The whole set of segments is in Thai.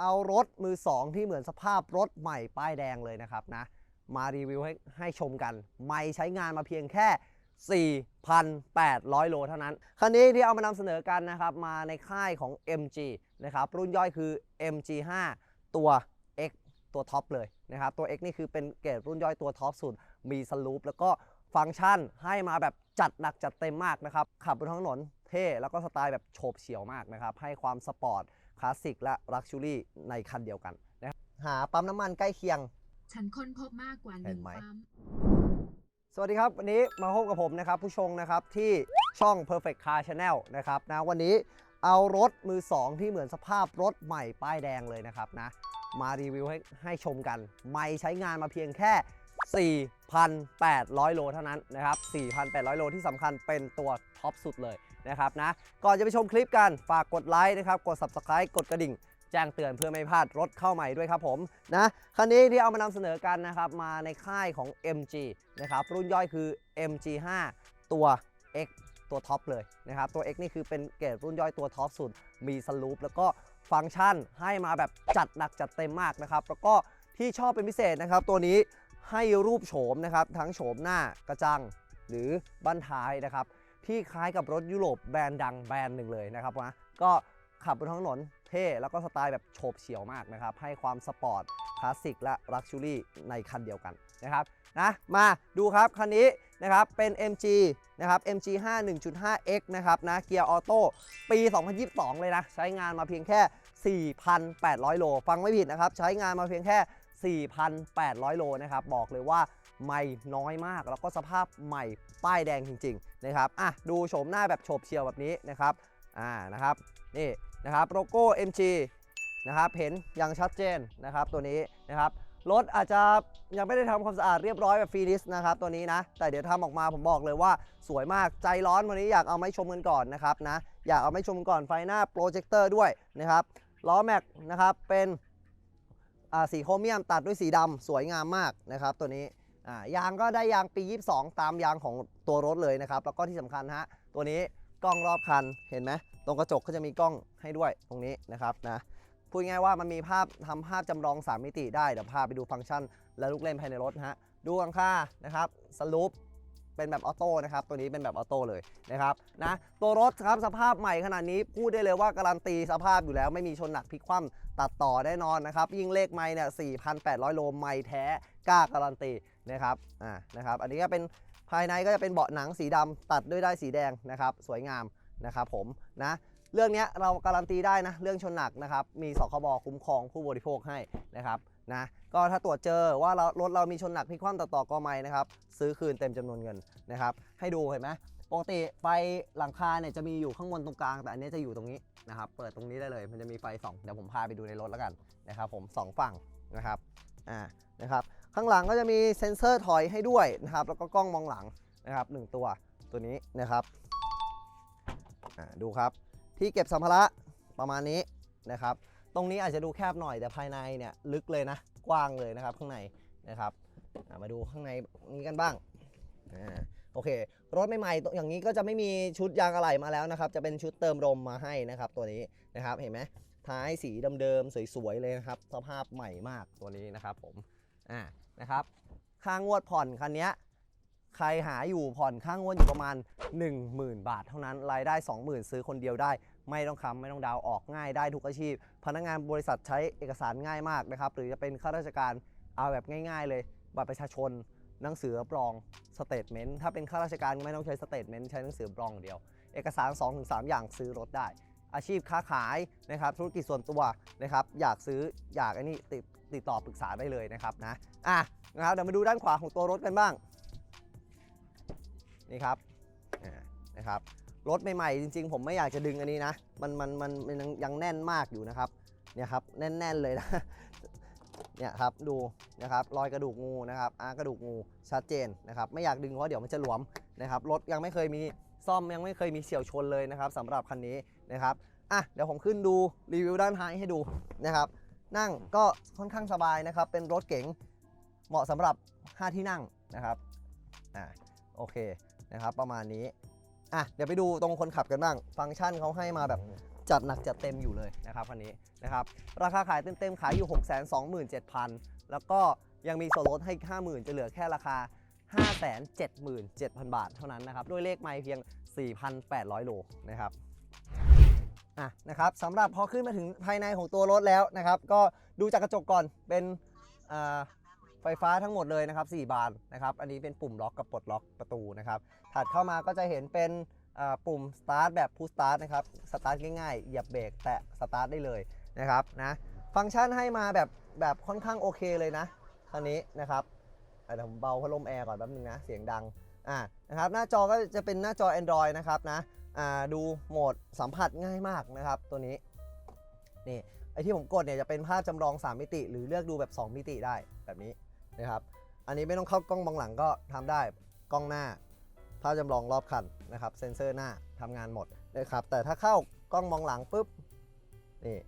เอารถมือ2ที่เหมือนสภาพรถใหม่ป้ายแดงเลยนะครับนะ มารีวิวให้ให้ชมกัน ไม่ใช้งานมาเพียงแค่ 4,800 โลเท่านั้น คันนี้ที่เอามานำเสนอกันนะครับ มาในค่ายของ MG นะครับ รุ่นย่อยคือ MG5 ตัว X ตัวท็อปเลยนะครับ ตัว X นี่คือเป็นเกรดรุ่นย่อยตัวท็อปสุด มีสลูปแล้วก็ฟังก์ชันให้มาแบบจัดหนักจัดเต็มมากนะครับ ขับบนท้องถนนเท่แล้วก็สไตล์แบบโฉบเฉี่ยวมากนะครับ ให้ความสปอร์ต คลาสสิกและลักชัวรี่ในคันเดียวกันนะครับหาปั๊มน้ำมันใกล้เคียง ฉันค้นพบมากกว่าหเห็นึ่นงไหม ปั๊ม สวัสดีครับ วันนี้มาพบกับผมนะครับผู้ชงนะครับที่ช่อง Perfect Car Channel นะครับนะวันนี้เอารถมือ 2 ที่เหมือนสภาพรถใหม่ป้ายแดงเลยนะครับนะมารีวิวให้ให้ชมกัน ไม่ใช้งานมาเพียงแค่ 4,800 โลเท่านั้นนะครับ 4,800 โลที่สำคัญเป็นตัวท็อปสุดเลย นะครับนะก่อนจะไปชมคลิปกันฝากกดไลค์นะครับกด Subscribe กดกระดิ่งแจ้งเตือนเพื่อไม่พลาดรถเข้าใหม่ด้วยครับผมนะคันนี้ที่เอามานำเสนอกันนะครับมาในค่ายของ MG นะครับรุ่นย่อยคือ MG5 ตัว X ตัวท็อปเลยนะครับตัว X นี่คือเป็นเกรดรุ่นย่อยตัวท็อปสุด มีสลูปแล้วก็ฟังก์ชันให้มาแบบจัดหนักจัดเต็มมากนะครับแล้วก็ที่ชอบเป็นพิเศษนะครับ ตัวนี้ให้รูปโฉมนะครับทั้งโฉมหน้ากระจังหรือบั้นท้ายนะครับ ที่คล้ายกับรถยุโรปแบรนด์ดังแบรนด์หนึ่งเลยนะครับนะก็ขับบนท้องถนนเท่แล้วก็สไตล์แบบโฉบเฉี่ยวมากนะครับ ให้ความสปอร์ตคลาสสิกและลักชัวรี่ในคันเดียวกันนะครับนะมาดูครับคันนี้นะครับเป็น MG นะครับ MG5 1.5X นะครับนะเกียร์ออโต้ปี 2022 เลยนะ ใช้งานมาเพียงแค่ 4,800 โล ฟังไม่ผิดนะครับ ใช้งานมาเพียงแค่ 4,800 โลนะครับ บอกเลยว่า ใหม่น้อยมาก แล้วก็สภาพใหม่ป้ายแดงจริงๆนะครับอะดูโฉมหน้าแบบโฉบเฉี่ยวแบบนี้นะครับอ่านะครับนี่นะครับโลโก้ MG นะครับเห็นอย่างชัดเจนนะครับตัวนี้นะครับรถอาจจะยังไม่ได้ทำความสะอาดเรียบร้อยแบบฟีนิสนะครับตัวนี้นะ แต่เดี๋ยวทำออกมาผมบอกเลยว่าสวยมากใจร้อนวันนี้อยากเอาไม้ชมกันก่อนนะครับนะอยากเอาไม้ชมกันก่อนไฟหน้าโปรเจคเตอร์ด้วยนะครับล้อแม็กนะครับเป็นอ่าสีโครเมียมตัดด้วยสีดำสวยงามมากนะครับตัวนี้ ยางก็ได้ยางปี 22 ตามยางของตัวรถเลยนะครับ แล้วก็ที่สำคัญฮะตัวนี้กล้องรอบคันเห็นไหมตรงกระจกก็จะมีกล้องให้ด้วยตรงนี้นะครับนะพูดง่ายว่ามันมีภาพทำภาพจำลอง 3 มิติได้เดี๋ยวพาไปดูฟังก์ชัน และลูกเล่นภายในรถนะฮะดูกังค่านะครับสลูปเป็นแบบออโต้นะครับ ตัวนี้เป็นแบบออโต้เลยนะครับนะตัวรถครับสภาพใหม่ขนาดนี้พูดได้เลยว่าการันตีสภาพอยู่แล้วไม่มีชนหนักพลิกคว่ำตัดต่อแน่นอนนะครับ ยิ่งเลขไม่เนี่ย4,800 โลไม่แท้กล้าการันตี นะครับอ่านะครับอันนี้ก็เป็นภายในก็จะเป็นเบาะหนังสีดำตัดด้วยได้ายสีแดงนะครับ สวยงามนะครับผมนะเรื่องนี้เราการันตีได้นะ เรื่องชนหนักนะครับ มีสคบคุ้มครองผู้บริโภคให้นะครับนะก็ถ้าตรวจเจอว่าเรารถเรามีชนหนักพิกคว่ำต่อต่อกอไม้นะครับ ซื้อคืนเต็มจำนวนเงินนะครับ ให้ดูเห็นไหมปกติไฟหลังคาเนี่ยจะมีอยู่ข้างบนตรงกลาง แต่อันนี้จะอยู่ตรงนี้นะครับ เปิดตรงนี้ได้เลย มันจะมีไฟส่องเดี๋ยวผมพาไปดูในรถแล้วกันนะครับ ผมสองฝั่งนะครับอ่านะครับ ข้างหลังก็จะมีเซ็นเซอร์ถอยให้ด้วยนะครับ แล้วก็กล้องมองหลังนะครับหนึ่งตัวตัวนี้นะครับอ่าดูครับ ที่เก็บสัมภาระประมาณนี้นะครับ ตรงนี้อาจจะดูแคบหน่อยแต่ภายในเนี่ยลึกเลยนะ กว้างเลยนะครับข้างในนะครับอะมาดูข้างในนี้กันบ้างอ่าโอเค รถใหม่ๆตัวอย่างนี้ก็จะไม่มีชุดยางอะไหล่มาแล้วนะครับ จะเป็นชุดเติมลมมาให้นะครับ ตัวนี้นะครับเห็นไหมท้ายสีเดิมๆสวยๆเลยนะครับ สภาพใหม่มากตัวนี้นะครับผมอ่า นะครับ ค่างวดผ่อนคันนี้ใครหาอยู่ผ่อนค่างวดอยู่ประมาณ 10,000 บาท เท่านั้นรายได้ 20,000 ซื้อคนเดียวได้ ไม่ต้องค้ำไม่ต้องดาวออกง่ายได้ทุกอาชีพ พนักงานบริษัทใช้เอกสารง่ายมากนะครับ หรือจะเป็นข้าราชการเอาแบบง่าย ๆ เลยบัตรประชาชนหนังสือรับรองสเตทเมนต์ถ้าเป็นข้าราชการไม่ต้องใช้สเตทเมนต์ใช้หนังสือรับรองอย่างเดียว เอกสาร 2-3 อย่างซื้อรถได้ อาชีพค้าขายนะครับธุรกิจส่วนตัวนะครับอยากซื้ออยากอันนี้ติด ติดต่อปรึกษาได้เลยนะครับนะอะนะครับเดี๋ยวมาดูด้านขวาของตัวรถกันบ้างนี่ครับนะครับรถใหม่ๆจริง ๆ ผมไม่อยากจะดึงอันนี้นะมันมันมันมันยังยังแน่นมากอยู่นะครับเนี่ยครับแน่นๆเลยนะเนี่ยครับดูนะครับรอยกระดูกงูนะครับอากระดูกงูชัดเจนนะครับไม่อยากดึงเพราะเดี๋ยวมันจะหลวมนะครับรถยังไม่เคยมีซ่อมยังไม่เคยมีเฉียวชนเลยนะครับสำหรับคันนี้นะครับอะเดี๋ยวผมขึ้นดูรีวิวด้านท้ายให้ดูนะครับ นั่งก็ค่อนข้างสบายนะครับ เป็นรถเก๋งเหมาะสำหรับ 5 ที่นั่งนะครับอ่าโอเคนะครับ ประมาณนี้อะเดี๋ยวไปดูตรงคนขับกันบ้าง ฟังก์ชันเขาให้มาแบบจัดหนักจัดเต็มอยู่เลยนะครับคันนี้นะครับ ราคาขายเต็มๆขายอยู่ 627,000 แล้วก็ยังมีส่วนลดให้อีก50,000 จะเหลือแค่ราคา 577,000 บาทเท่านั้นนะครับ ด้วยเลขไมล์เพียง 4,800 โลนะครับ อะนะครับสำหรับพอขึ้นมาถึงภายในของตัวรถแล้วนะครับ ก็ดูจากกระจกก่อนเป็นไฟฟ้าทั้งหมดเลยนะครับ4บานนะครับ อันนี้เป็นปุ่มล็อกกับปลดล็อกประตูนะครับ ถัดเข้ามาก็จะเห็นเป็นปุ่ม start แบบ push start นะครับ start ง่ายๆเหยียบเบรกแตะ start ได้เลยนะครับนะฟังก์ชันให้มาแบบแบบค่อนข้างโอเคเลยนะคันนี้นะครับเดี๋ยวผมเบาพัดลมแอร์ก่อนแป๊บนึงนะ เสียงดังอ่านะครับหน้าจอก็จะเป็นหน้าจอ Android นะครับนะ ดูโหมดสัมผัสง่ายมากนะครับ ตัวนี้นี่ไอที่ผมกดเนี่ยจะเป็นภาพจำลอง 3 มิติ หรือเลือกดูแบบ 2 มิติได้แบบนี้นะครับ อันนี้ไม่ต้องเข้ากล้องมองหลังก็ทำได้กล้องหน้า ภาพจำลองรอบคันนะครับ เซ็นเซอร์หน้าทำงานหมดนะครับ แต่ถ้าเข้ากล้องมองหลังปุ๊บนี่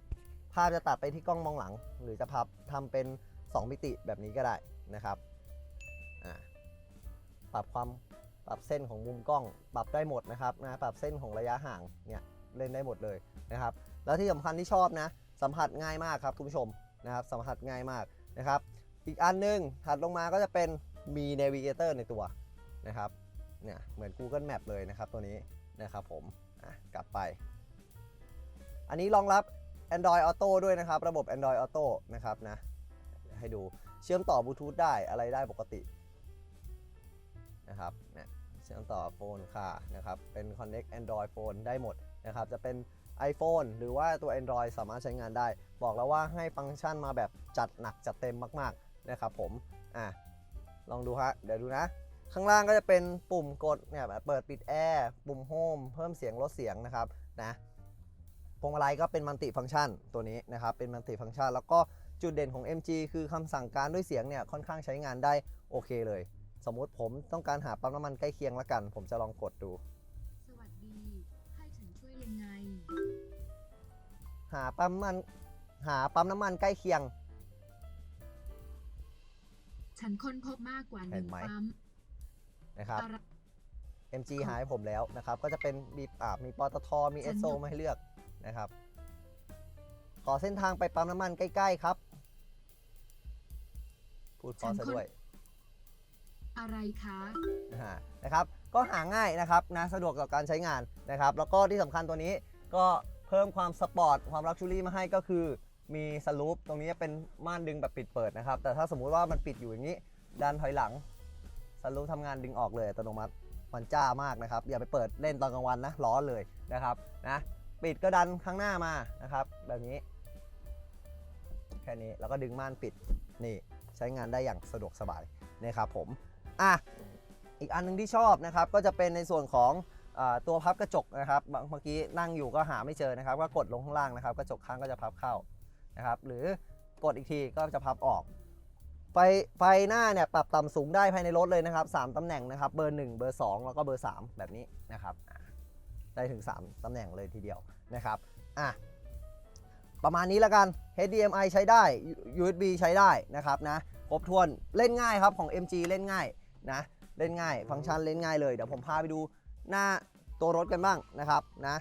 ภาพจะตัดไปที่กล้องมองหลัง หรือจะพับทำเป็น 2 มิติแบบนี้ก็ได้นะครับอ่าปรับความ ปรับเส้นของมุมกล้อง ปรับได้หมดนะครับนะปรับเส้นของระยะห่างเนี่ยเล่นได้หมดเลยนะครับ แล้วที่สำคัญที่ชอบนะ สัมผัสง่ายมากครับคุณผู้ชมนะครับสัมผัสง่ายมากนะครับ อีกอันหนึงถัดลงมาก็จะเป็นมี Navigator ในตัวนะครับเนี่ยเหมือน Google Map เลยนะครับตัวนี้นะครับผมอะกลับไป อันนี้รองรับ Android Auto ด้วยนะครับ ระบบ Android Auto นะครับนะให้ดูเชื่อมต่อบลูทูธได้อะไรได้ปกตินะครับเนี่ย เชื่อมต่อโฟนค่ะนะครับเป็น Connect Android Phone ได้หมดนะครับจะเป็น iPhone หรือว่าตัว Android สามารถใช้งานได้ บอกแล้วว่าให้ฟังก์ชันมาแบบจัดหนักจัดเต็มมากๆนะครับผมอะลองดูฮะเดี๋ยวดูนะ ข้างล่างก็จะเป็นปุ่มกดเนี่ยเปิดปิดแอร์ปุ่มโฮมเพิ่มเสียงลดเสียงนะครับนะพวงมาลัยก็เป็นมัลติฟังก์ชันตัวนี้นะครับเป็นมัลติฟังก์ชัน แล้วก็จุดเด่นของ MG คือคำสั่งการด้วยเสียงเนี่ยค่อนข้างใช้งานได้โอเคเลย สมมุติผมต้องการหาปั๊มน้ำมันใกล้เคียงละกัน ผมจะลองกดดู สวัสดี ให้ฉันช่วยยังไง หาปั๊มมันหาปั๊มน้ำมันใกล้เคียง ฉันค้นพบมากกว่าหเห็นึ่นงไหม ปั๊มนะครับ อะไร MG หาให้ผมแล้วนะครับ ก็จะเป็นมีอ่ามีปตทมีฉัเอนสโซยก มาให้เลือกนะครับ ขอเส้นทางไปปั๊มน้ำมันใกล้ ๆ ครับ พูดพอซะด้วย อะไรคะนะฮะนะครับก็หาง่ายนะครับนะสะดวกต่อการใช้งานนะครับ แล้วก็ที่สำคัญตัวนี้ก็เพิ่มความสปอร์ตความลักชูรี่มาให้ก็คือมีสลูปตรงนี้เป็นม่านดึงแบบปิดเปิดนะครับ แต่ถ้าสมมุติว่ามันปิดอยู่อย่างนี้ดันถอยหลังสลูปทำงานดึงออกเลยอัตโนมัติมันจ้ามากนะครับ อย่าไปเปิดเล่นตอนกลางวันนะร้อนเลยนะครับนะปิดก็ดันข้างหน้ามานะครับ แบบนี้ แค่นี้แล้วก็ดึงม่านปิดนี่ใช้งานได้อย่างสะดวกสบายนะครับผม อะอีกอันหนึงที่ชอบนะครับก็จะเป็นในส่วนของอตัวพับกระจกนะครับบางเมื่อกี้นั่งอยู่ก็หาไม่เจอนะครับ ก็กดลงข้างล่างนะครับ กระจกข้างก็จะพับเข้านะครับ หรือกดอีกทีก็จะพับออก ไฟไฟหน้าเนี่ยปรับต่ำสูงได้ภายในรถเลยนะครับ 3ตำแหน่งนะครับ เบอร์ 1 เบอร์ 2 แล้วก็เบอร์ 3 แบบนี้นะครับ ได้ถึง 3ตำแหน่งเลยทีเดียวนะครับอะประมาณนี้แล้วกัน HDMI ใช้ได้ USB ใช้ได้นะครับนะครบถ้วนเล่นง่ายครับของ MG เล่นง่าย นะเล่นง่าย ฟังก์ชันเล่นง่ายเลยเดี๋ยวผมพาไปดูหน้าตัวรถกันบ้างนะครับนะ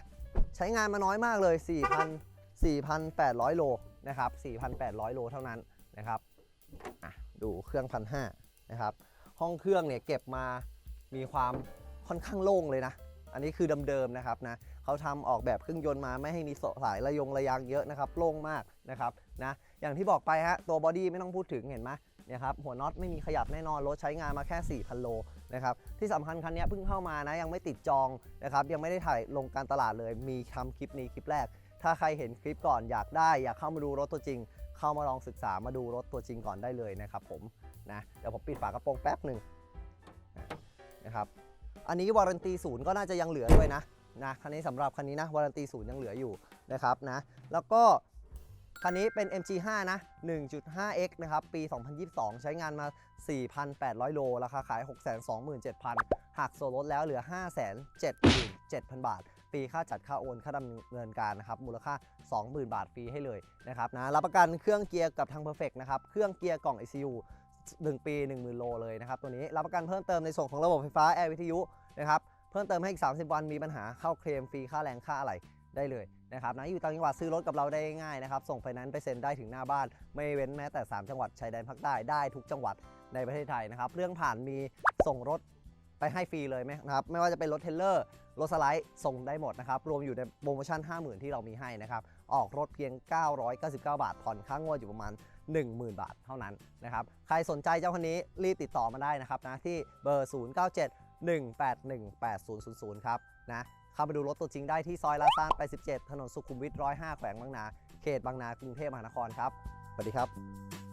ใช้งานมาน้อยมากเลย 4,000 4,800 โลนะครับ 4,800 โลเท่านั้นนะครับดูเครื่องพันห้านะครับ ห้องเครื่องเนี่ยเก็บมามีความค่อนข้างโล่งเลยนะ อันนี้คือเดิมๆนะครับนะเขาทำออกแบบเครื่องยนต์มาไม่ให้มีสายระยงระยางเยอะนะครับโล่งมากนะครับนะอย่างที่บอกไปฮะตัวบอดี้ไม่ต้องพูดถึงเห็นไหม เนี่ยครับหัวน็อตไม่มีขยับแน่นอนรถใช้งานมาแค่ 4,000 โลนะครับที่สำคัญคันนี้เพิ่งเข้ามานะยังไม่ติดจองนะครับยังไม่ได้ถ่ายลงการตลาดเลย มีทำคลิปนี้คลิปแรก ถ้าใครเห็นคลิปก่อนอยากได้ อยากเข้ามาดูรถตัวจริง เข้ามาลองศึกษามาดูรถตัวจริงก่อนได้เลยนะครับผมนะเดี๋ยวผมปิดฝากระโปรงแป๊บหนึ่งนะครับอันนี้วารันตีศูนย์ก็น่าจะยังเหลือด้วยนะนะคันนี้สำหรับคันนี้นะวารันตีศูนย์ยังเหลืออยู่นะครับนะแล้วก็ คันนี้เป็น MG5 นะ 1.5x นะครับ ปี 2022 ใช้งานมา 4,800 โล ราคาขาย 627,000 หักส่วนลดแล้วเหลือ 577,000 บาท ฟรีค่าจัดค่าโอน ค่าดำเนินการนะครับ มูลค่า 20,000 บาทฟรีให้เลยนะครับนะ รับประกันเครื่องเกียร์กับทาง Perfect นะครับ เครื่องเกียร์กล่อง ECU 1 ปี 10,000 โลเลยนะครับตัวนี้ รับประกันเพิ่มเติมในส่วนของระบบไฟฟ้าแอร์วิทยุนะครับ เพิ่มเติมให้อีก 30 วัน มีปัญหาเข้าเคลมฟรีค่าแรงค่าอะไร ได้เลยนะครับนะอยู่ต่างจังหวัดซื้อรถกับเราได้ง่ายนะครับ ส่งไฟแนนซ์ไปเซ็นได้ถึงหน้าบ้าน ไม่เว้นแม้แต่ 3 จังหวัดชายแดนภาคใต้ได้ทุกจังหวัดในประเทศไทยนะครับ เรื่องผ่านมีส่งรถไปให้ฟรีเลยไหมนะครับ ไม่ว่าจะเป็นรถเทเลอร์ รถสไลด์ ส่งได้หมดนะครับ รวมอยู่ในโปรโมชั่น 50,000 ที่เรามีให้นะครับ ออกรถเพียง 999 บาท ผ่อนค่างวดอยู่ประมาณ 10,000 บาทเท่านั้นนะครับ ใครสนใจเจ้าคันนี้รีบติดต่อมาได้นะครับนะที่เบอร์ 097 181 8000 ครับ นะเข้าไปดูรถตัวจริงได้ที่ซอยลาซาน87 ถนนสุขุมวิท105 แขวงบางนา เขตบางนากรุงเทพมหานครครับสวัสดีครับ